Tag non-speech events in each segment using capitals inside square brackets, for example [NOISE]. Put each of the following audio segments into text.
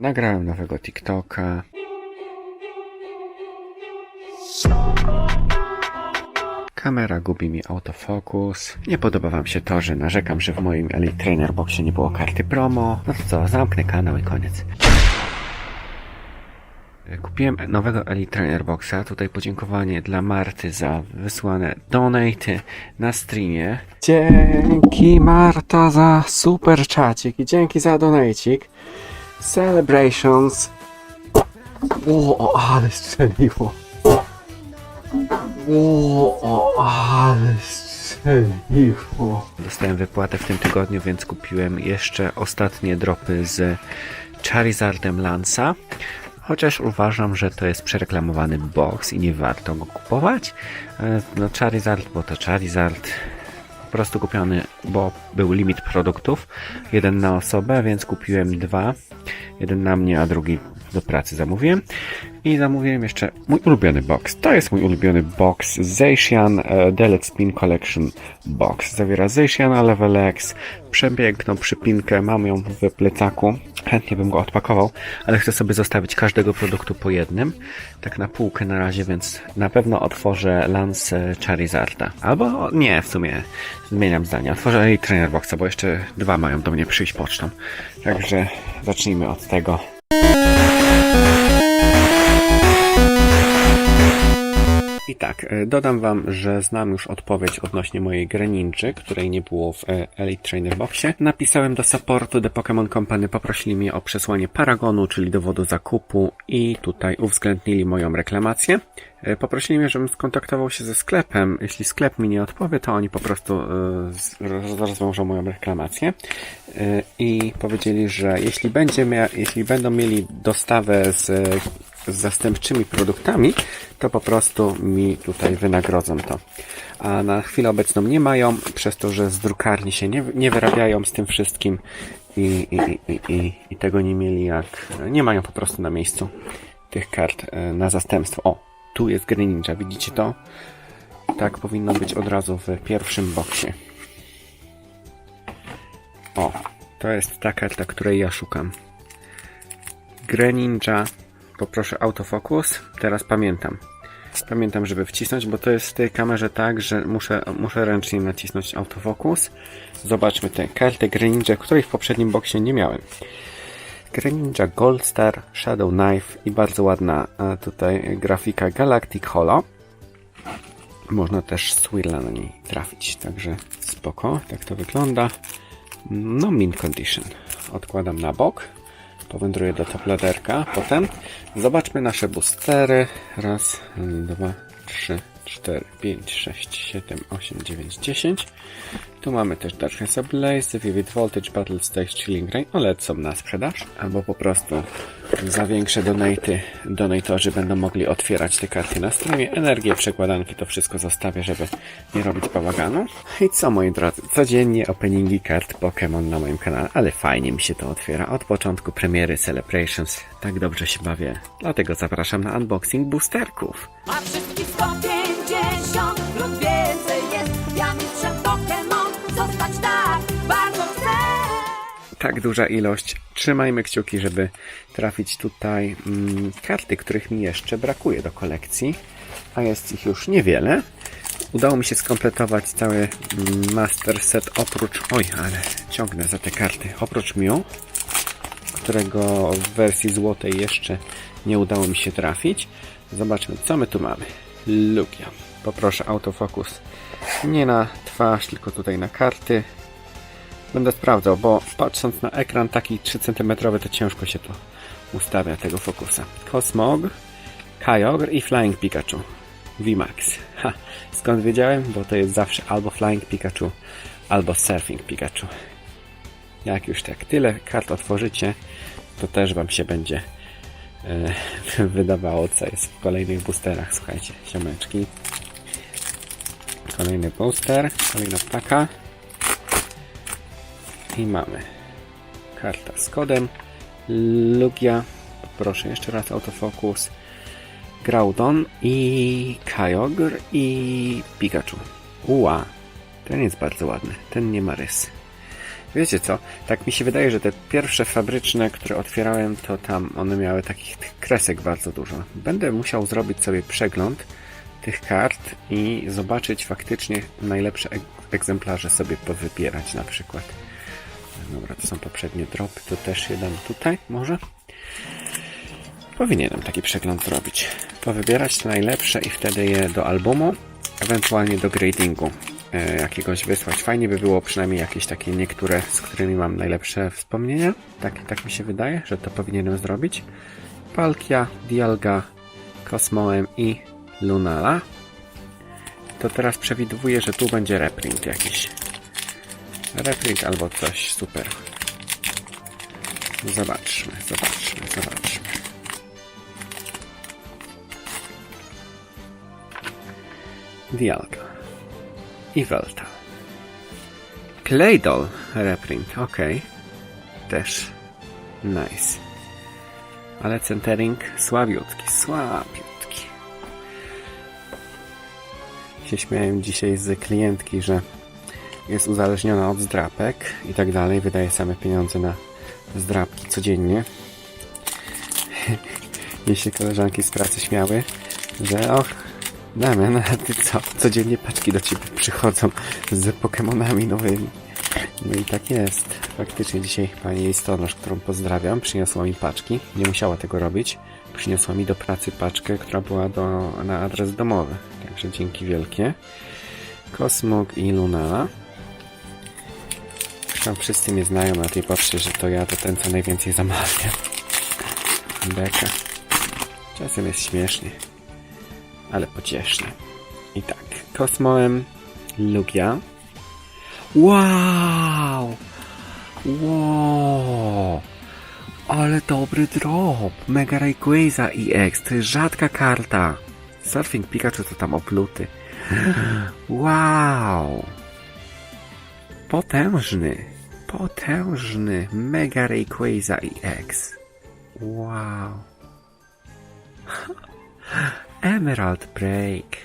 Nagrałem nowego TikToka. Kamera gubi mi autofokus. Nie podoba wam się to, że narzekam, że w moim Elite Trainer Boxie nie było karty promo. No to co, zamknę kanał i koniec. Kupiłem nowego Elite Trainer Boxa. Tutaj podziękowanie dla Marty za wysłane donaty na streamie. Dzięki Marta za super czacik i dzięki za donacik. Celebrations. O, ale strzeliło. O, ale strzeliło. Dostałem wypłatę w tym tygodniu, więc kupiłem jeszcze ostatnie dropy z Charizardem Lansa. Chociaż uważam, że to jest przereklamowany box i nie warto go kupować. E, No Charizard, bo to Charizard. Prostu kupiony, bo był limit produktów. Jeden na osobę, więc kupiłem dwa. Jeden na mnie, a drugi do pracy zamówiłem. I zamówiłem jeszcze mój ulubiony box. To jest mój ulubiony box. Zeishan e, Delete Spin Collection Box. Zawiera Zeishana Level X, przepiękną przypinkę. Mam ją w plecaku. Chętnie bym go odpakował, ale chcę sobie zostawić każdego produktu po jednym. Tak na półkę na razie, więc na pewno otworzę Lance Charizarda. Albo nie, w sumie zmieniam zdanie. Otworzę Elite Trainer Boxa, bo jeszcze dwa mają do mnie przyjść pocztą. Także zacznijmy od tego. I tak, e, dodam Wam, że znam już odpowiedź odnośnie mojej Greninczy, której nie było w e, Elite Trainer Boxie. Napisałem do supportu The Pokémon Company, poprosili mnie o przesłanie paragonu, czyli dowodu zakupu i tutaj uwzględnili moją reklamację. E, Poprosili mnie, żebym skontaktował się ze sklepem. Jeśli sklep mi nie odpowie, to oni po prostu rozwiążą moją reklamację. I powiedzieli, że jeśli, będzie mia- jeśli będą mieli dostawę z z zastępczymi produktami, to po prostu mi tutaj wynagrodzą to. A na chwilę obecną nie mają, przez to, że z drukarni się nie, nie wyrabiają z tym wszystkim i, i, i, i, i tego nie mieli jak... Nie mają po prostu na miejscu tych kart e, na zastępstwo. O, tu jest Greninja, widzicie to? Tak powinno być od razu w pierwszym boksie. O, to jest ta karta, której ja szukam. Greninja. Poproszę autofokus. Teraz pamiętam. Pamiętam, żeby wcisnąć, bo to jest w tej kamerze tak, że muszę, muszę ręcznie nacisnąć autofokus. Zobaczmy tę kartę Greninja, której w poprzednim boksie nie miałem. Greninja Gold Star, Shadow Knife i bardzo ładna a tutaj grafika Galactic Holo. Można też Swirla na niej trafić, także spoko, tak to wygląda. No, mint condition. Odkładam na bok. Powędruję do topladerka. Potem zobaczmy nasze boostery. Raz, dwa, trzy, cztery, pięć, sześć, siedem, osiem, dziewięć, dziesięć. Tu mamy też Darkness Ablaze, Vivid Voltage, Battle Stage, Chilling Rain. One są na sprzedaż. Albo po prostu za większe donaty donatorzy będą mogli otwierać te karty na streamie. Energię, przekładanki, to wszystko zostawię, żeby nie robić bałaganu. I co moi drodzy, codziennie openingi kart Pokémon na moim kanale, ale fajnie mi się to otwiera. Od początku premiery Celebrations tak dobrze się bawię. Dlatego zapraszam na unboxing boosterków. A wszystkich tak duża ilość. Trzymajmy kciuki, żeby trafić tutaj mm, karty, których mi jeszcze brakuje do kolekcji, a jest ich już niewiele. Udało mi się skompletować cały mm, master set oprócz... Oj, ale ciągnę za te karty. Oprócz Mew, którego w wersji złotej jeszcze nie udało mi się trafić. Zobaczmy, co my tu mamy. Lugia. Poproszę autofokus nie na twarz, tylko tutaj na karty. Będę sprawdzał, bo patrząc na ekran taki 3 cm to ciężko się to ustawia tego fokusa. Cosmog, Kyogre i Flying Pikachu. VMAX. Ha, skąd wiedziałem? Bo to jest zawsze albo Flying Pikachu, albo Surfing Pikachu. Jak już tak tyle kart otworzycie, to też Wam się będzie e, [LAUGHS] wydawało, co jest w kolejnych boosterach. Słuchajcie, siomeczki. Kolejny booster, kolejna paka. I mamy karta z kodem Lugia. Proszę jeszcze raz autofokus. Groudon i Kyogre i Pikachu. Ua, ten jest bardzo ładny. Ten nie ma rys. Wiecie co? Tak mi się wydaje, że te pierwsze fabryczne, które otwierałem, to tam one miały takich kresek bardzo dużo. Będę musiał zrobić sobie przegląd tych kart i zobaczyć faktycznie najlepsze egzemplarze sobie powybierać na przykład. Dobra, to są poprzednie dropy, to też je dam tutaj może? Powinienem taki przegląd zrobić. Powybierać najlepsze i wtedy je do albumu, ewentualnie do gradingu e, jakiegoś wysłać. Fajnie by było przynajmniej jakieś takie niektóre, z którymi mam najlepsze wspomnienia. Tak, tak mi się wydaje, że to powinienem zrobić. Palkia, Dialga, Cosmoem i Lunala. To teraz przewiduję, że tu będzie reprint jakiś. Reprint albo coś super. Zobaczmy, zobaczmy, zobaczmy. Dialga. I Velta. Claydol reprint, ok. Też. Nice. Ale centering słabiutki, słabiutki. Się śmiałem dzisiaj z klientki, że jest uzależniona od zdrapek i tak dalej. Wydaje same pieniądze na zdrapki codziennie. [LAUGHS] Jej się koleżanki z pracy śmiały, że och, Damian, a ty co? Codziennie paczki do ciebie przychodzą z Pokemonami nowymi. No i tak jest. Faktycznie dzisiaj pani listonosz, którą pozdrawiam, przyniosła mi paczki. Nie musiała tego robić. Przyniosła mi do pracy paczkę, która była do, na adres domowy. Także dzięki wielkie. Kosmog i Lunala. Tam wszyscy mnie znają na tej poczcie, że to ja to ten, co najwięcej zamawiam. Beka. Czasem jest śmiesznie ale pocieszne. I tak, Kosmoem Lugia. Wow! Wow! Ale dobry drop! Mega Rayquaza EX, to jest rzadka karta. Surfing Pikachu to tam opluty. [LAUGHS] Wow! Potężny! Potężny! Mega Rayquaza EX. Wow! [LAUGHS] Emerald Break.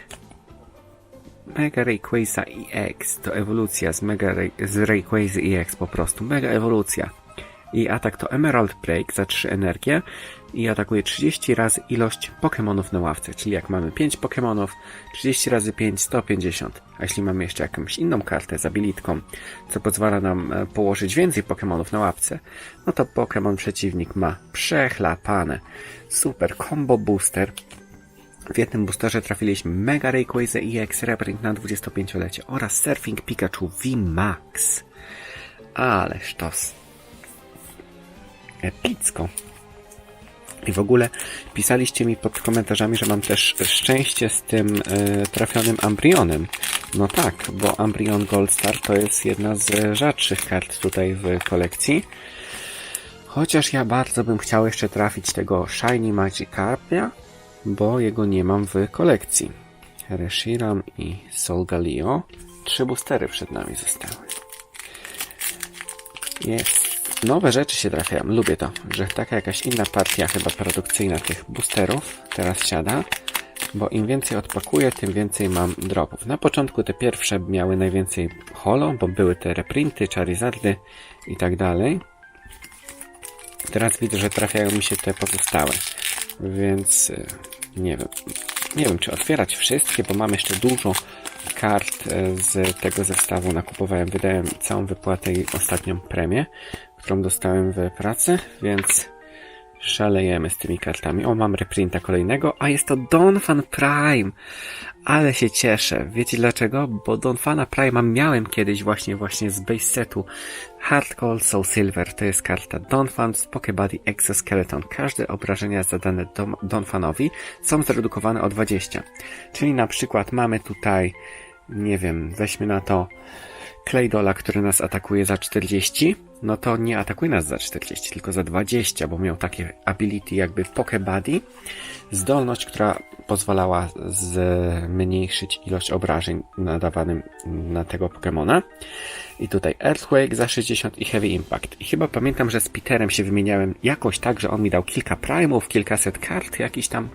Mega Rayquaza EX to ewolucja z, Mega Ray, z Rayquaza EX po prostu. Mega ewolucja. I atak to Emerald Break za 3 energię i atakuje 30 razy ilość Pokémonów na ławce. Czyli jak mamy 5 Pokémonów, 30 razy 5, 150. A jeśli mamy jeszcze jakąś inną kartę z abilitką, co pozwala nam e, położyć więcej Pokémonów na ławce, no to Pokémon przeciwnik ma przechlapane. Super combo booster. W jednym boosterze trafiliśmy Mega Rayquaza EX Reprint na 25-lecie oraz Surfing Pikachu VMAX. Ale sztos. Epicko. I w ogóle pisaliście mi pod komentarzami, że mam też szczęście z tym e, trafionym Ambrionem. No tak, bo Ambrion Gold Star to jest jedna z rzadszych kart tutaj w kolekcji. Chociaż ja bardzo bym chciał jeszcze trafić tego Shiny Magikarpia, bo jego nie mam w kolekcji. Reshiram i Solgaleo. Trzy boostery przed nami zostały. Jest. Nowe rzeczy się trafiają. Lubię to, że taka jakaś inna partia chyba produkcyjna tych boosterów teraz siada, bo im więcej odpakuję, tym więcej mam dropów. Na początku te pierwsze miały najwięcej holo, bo były te reprinty, charizardy i tak dalej. Teraz widzę, że trafiają mi się te pozostałe. Więc y, nie wiem. Nie wiem, czy otwierać wszystkie, bo mam jeszcze dużo kart e, z tego zestawu. Nakupowałem, wydałem całą wypłatę i ostatnią premię, którą dostałem w pracy, więc szalejemy z tymi kartami. O, mam reprinta kolejnego, a jest to Donphan Prime. Ale się cieszę. Wiecie dlaczego? Bo Donphana Prime miałem kiedyś właśnie właśnie z base setu Hard Gold Soul Silver. To jest karta Donphan z Pokebody Exoskeleton. Każde obrażenia zadane Dom- Donphanowi są zredukowane o 20. Czyli na przykład mamy tutaj, nie wiem, weźmy na to Claydola, który nas atakuje za 40, no to nie atakuje nas za 40, tylko za 20, bo miał takie ability jakby Pokebody, zdolność, która pozwalała zmniejszyć ilość obrażeń nadawanym na tego Pokemona. I tutaj Earthquake za 60 i Heavy Impact. I chyba pamiętam, że z Peterem się wymieniałem jakoś tak, że on mi dał kilka primów, kilkaset kart jakichś tam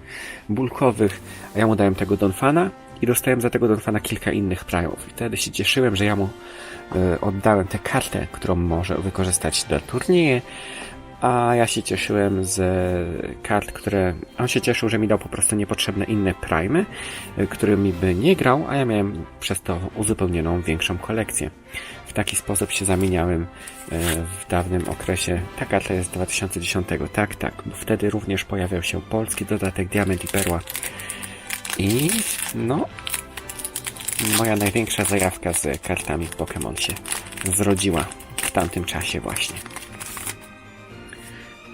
bulkowych, a ja mu dałem tego Donfana i dostałem za tego Donfana kilka innych prime'ów. I wtedy się cieszyłem, że ja mu e, oddałem tę kartę, którą może wykorzystać do turnieje, a ja się cieszyłem z kart, które... On się cieszył, że mi dał po prostu niepotrzebne inne primy, y, którymi by nie grał, a ja miałem przez to uzupełnioną większą kolekcję. W taki sposób się zamieniałem y, w dawnym okresie. Ta karta jest z 2010, tak, tak, wtedy również pojawiał się polski dodatek Diament i Perła. I no, moja największa zajawka z kartami w Pokémon się zrodziła w tamtym czasie właśnie.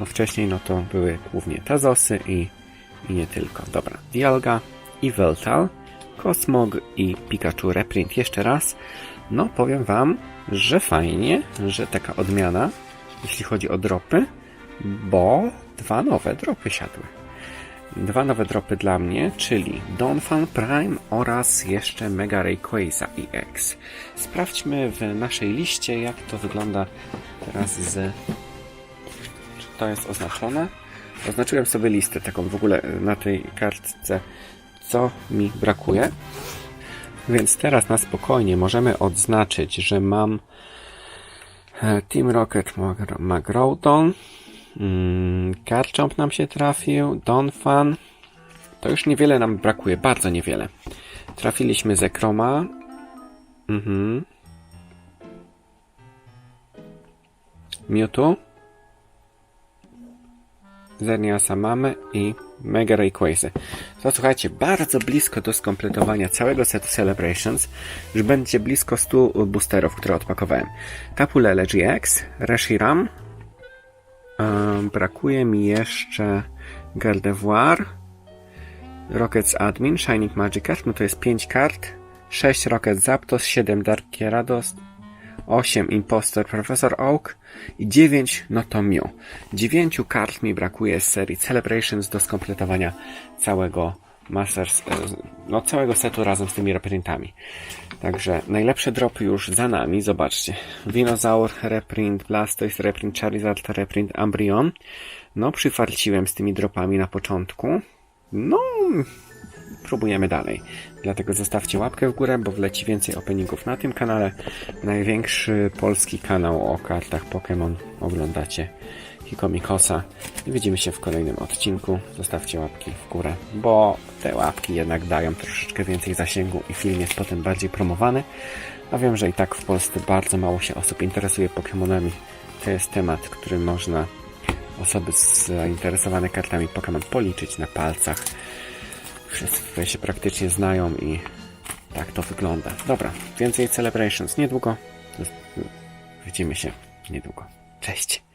No wcześniej no to były głównie Tazosy i, i nie tylko. Dobra, Dialga i Veltal, Cosmog i Pikachu Reprint jeszcze raz. No powiem wam, że fajnie, że taka odmiana, jeśli chodzi o dropy, bo dwa nowe dropy siadły. Dwa nowe dropy dla mnie, czyli Donphan Prime oraz jeszcze Mega Rayquaza EX. Sprawdźmy w naszej liście, jak to wygląda teraz z czy to jest oznaczone? Oznaczyłem sobie listę taką w ogóle y, na tej kartce, co mi brakuje. Więc teraz na spokojnie możemy odznaczyć, że mam e, Team Rocket Mag- mm, Garchomp nam się trafił, Donphan. To już niewiele nam brakuje, bardzo niewiele. Trafiliśmy ze Chroma. Mhm. Mewtwo. Zerniasa mamy i Mega Rayquazy. To słuchajcie, bardzo blisko do skompletowania całego setu Celebrations. Już będzie blisko 100 boosterów, które odpakowałem. Tapulele GX, Reshiram. Brakuje mi jeszcze Gardevoir. Rockets Admin, Shining Magikarp, no to jest 5 kart. 6 Rocket Zapdos, 7 Dark Gyarados, 8 Impostor Professor Oak i 9 no to Mew. 9 kart mi brakuje z serii Celebrations do skompletowania całego Masters, e, no całego setu razem z tymi reprintami. Także najlepsze dropy już za nami, zobaczcie. Dinozaur, reprint, Blastoise, reprint, Charizard, reprint, Ambrion. No przyfarciłem z tymi dropami na początku. No, próbujemy dalej. Dlatego zostawcie łapkę w górę, bo wleci więcej openingów na tym kanale. Największy polski kanał o kartach Pokémon oglądacie. Hikomikosa. I widzimy się w kolejnym odcinku. Zostawcie łapki w górę, bo te łapki jednak dają troszeczkę więcej zasięgu i film jest potem bardziej promowany. A wiem, że i tak w Polsce bardzo mało się osób interesuje Pokémonami. To jest temat, który można osoby zainteresowane kartami Pokémon policzyć na palcach. Wszyscy się praktycznie znają i tak to wygląda. Dobra, więcej Celebrations niedługo. Widzimy się niedługo. Cześć!